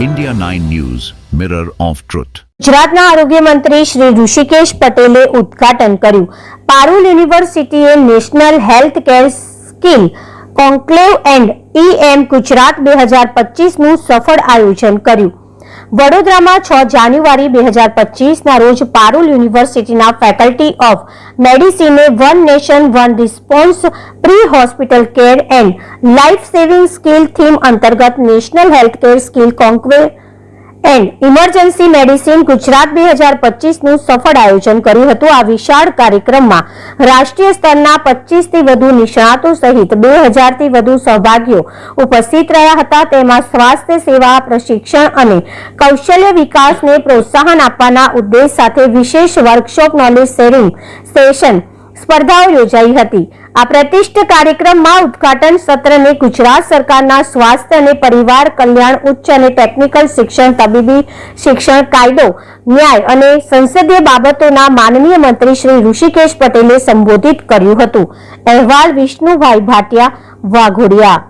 India 9 News, Mirror of Truth. ગુજરાતના આરોગ્ય મંત્રી શ્રી ઋષિકેશ પટેલે ઉદ્ઘાટન કર્યું પારુલ યુનિવર્સિટીએ national health care skill conclave and EM Gujarat બે હજાર પચીસનું સફળ આયોજન કર્યું વડોદરામાં છ જાન્યુઆરી બે હજાર પચીસના રોજ પારુલ યુનિવર્સિટીના faculty of મેડિસિને one nation, one response, pre hospital care and life saving skill theme અંતર્ગત national health care skill conclave and emergency medicine Gujarat બે હજાર પચીસનું સફળ આયોજન કર્યું હતું. આ વિશાળ કાર્યક્રમમાં રાષ્ટ્રીય સ્તરના પચીસથી વધુ નિષ્ણાતો સહિત બે હજારથી વધુ સહભાગીઓ ઉપસ્થિત રહ્યા હતા. તેમાં સ્વાસ્થ્ય સેવા, પ્રશિક્ષણ અને કૌશલ્ય વિકાસને પ્રોત્સાહન આપવાના ઉદ્દેશ સાથે વિશેષ વર્કશોપ નોલેજ શેરિંગ સેશન સ્પર્ધાઓ યોજાઈ હતી. આ પ્રતિષ્ઠ કાર્યક્રમમાં ઉદ્ઘાટન સત્રને ગુજરાત સરકારના સ્વાસ્થ્ય અને પરિવાર કલ્યાણ ઉચ્ચ અને ટેકનિકલ શિક્ષણ તબીબી શિક્ષણ કાયદો, ન્યાય અને સંસદીય બાબતોના માનનીય મંત્રી શ્રી ઋષિકેશ પટેલે સંબોધિત કર્યું હતું. અહેવાલ વિષ્ણુભાઈ ભાટિયા, વાઘોડિયા.